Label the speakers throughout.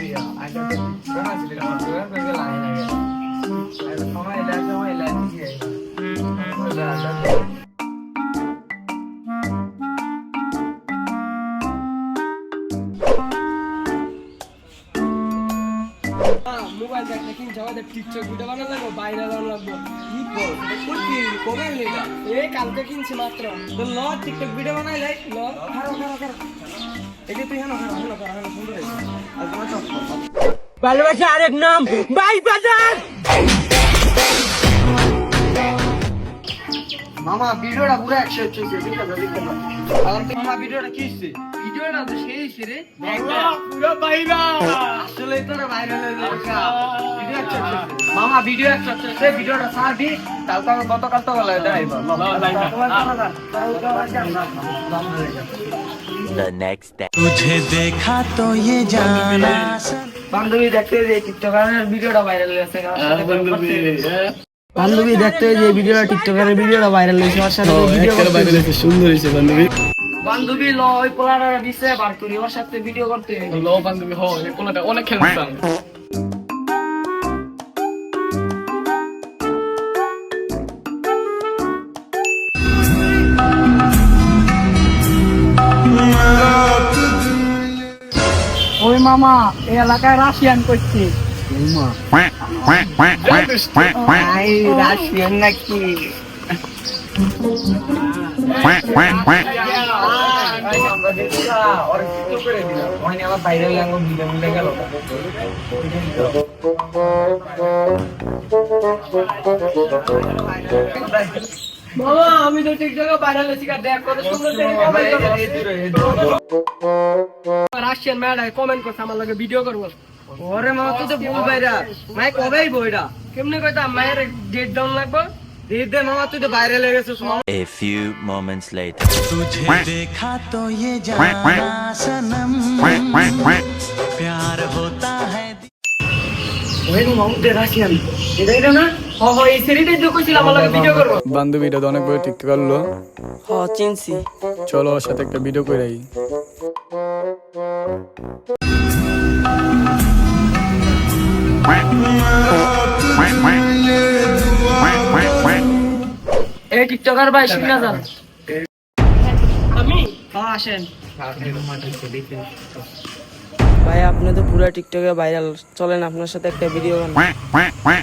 Speaker 1: দিয়া, আগে আছে রে আমার পুরো করে লাগে লাগে আর সময় লাগে সময় লাগে কি
Speaker 2: মোবাইল দেখলে কিনছে আমাদের টিকটক ভিডিও বানানো লাগবো বাইরে লাগবো। কি করছি কবে কালকে কিনছি মাত্র। তো ল ভিডিও বানাই লাই। ল ভালোবাসা আরেক নাম বাই বাজার
Speaker 1: মামা ভিডিওটা পুরো একশো চলছে ঠিক আছে ঠিক আছে আর মামা ভিডিওটা কি হচ্ছে ভিডিওটা তো সেই হচ্ছে রে
Speaker 2: পুরো বাইরা
Speaker 1: আসলে তো না ভাইরাল হয়ে যাচ্ছে ভিডিও একশো চলছে মামা ভিডিও একশো চলছে ভিডিওটা ছাড়বি কালকে আমি গতকাল তো বলে দেখাইব
Speaker 3: The next day.
Speaker 4: तुझे देखा तो ये जाना
Speaker 1: বান্ধবী দেখতে যে টিকটকারের ভিডিওটা ভাইরাল হয়েছে বান্ধবী দেখতে যে ভিডিওটা টিকটকারের ভিডিওটা ভাইরাল হয়েছে ওর সাথে ভিডিও
Speaker 2: সুন্দর হয়েছে বান্ধবী।
Speaker 1: বান্ধবী ল ওই পোলার বিষয়ে বার করি ওর সাথে ভিডিও করতে।
Speaker 2: ল বান্ধবী হ এই পোলাটা অনেক খেলতাম।
Speaker 1: মামা এই এলাকায় রাশিয়ান করছে। রাশিয়ান নাকি?
Speaker 2: মামা আমি তো টিকটকে ভাইরাল হয়েছি দেখ কত সুন্দর দেখে কমেন্ট রাশিয়ান ম্যাডাম কমেন্ট করছে আমার লগে ভিডিও করবো
Speaker 1: ওরে মামা তুই তো ভুল বাইরা মাই কবেই বইটা
Speaker 2: কেমনে কইতাম মায়ের ডেট ডাউন লাগবে
Speaker 1: দিদি দে মামা তুই তো বাইরে লেগেছিস মামা
Speaker 3: A few moments later.
Speaker 4: तुझे देखा तो ये जाना सनम प्यार होता है
Speaker 1: ওই মামা দে রাশিয়ান এটা এটা না
Speaker 2: হ হ এই সিরিজটাই তো কইছিলাম আমার লগে ভিডিও করব
Speaker 5: বান্ধবীটা তো অনেক বড় টিকটক করল
Speaker 2: চিনছি।
Speaker 5: চলো ওর সাথে একটা ভিডিও করে আই।
Speaker 2: এই টিকটকার ভাই শুনে যান আমি?
Speaker 1: হ্যাঁ আসেন।
Speaker 6: ভাই আপনি তো পুরো টিকটকে ভাইরাল চলেন আপনার সাথে একটা ভিডিও বানাই।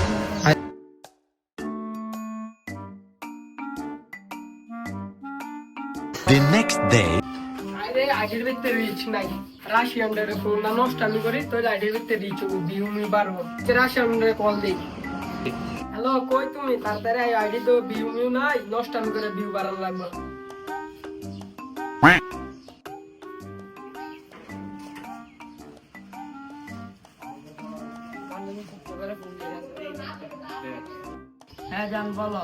Speaker 4: The next day.
Speaker 2: আরে আইডির ভিতরে রিচ নাই। রাশিয়ান ফোন না নষ্ট আমি করি তো আইডির ভিতরে রিচ ভিউ মি বাড়বো। রাশিয়ান কল দেই। হ্যালো কই তুমি? তাড়াতাড়ি আইডি তো ভিউ নাই নষ্ট আমি করে ভিউ বাড়ানো লাগবে।
Speaker 1: হ্যাঁ জান বলো।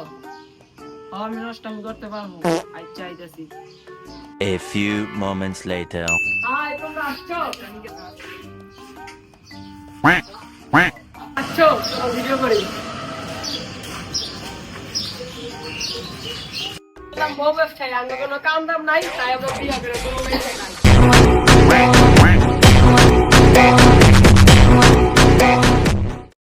Speaker 1: আমি নষ্টামি করতে পারব। আচ্ছা আইতাছি
Speaker 3: A few moments later.
Speaker 2: Hi তোমরা আসছো? আসছো? ভিডিও করি। বউ ব্যবসায়ী আমরা কোনো কাম দাম নাই তাই আমরা বিয়া করে কোনো ব্যবসায় না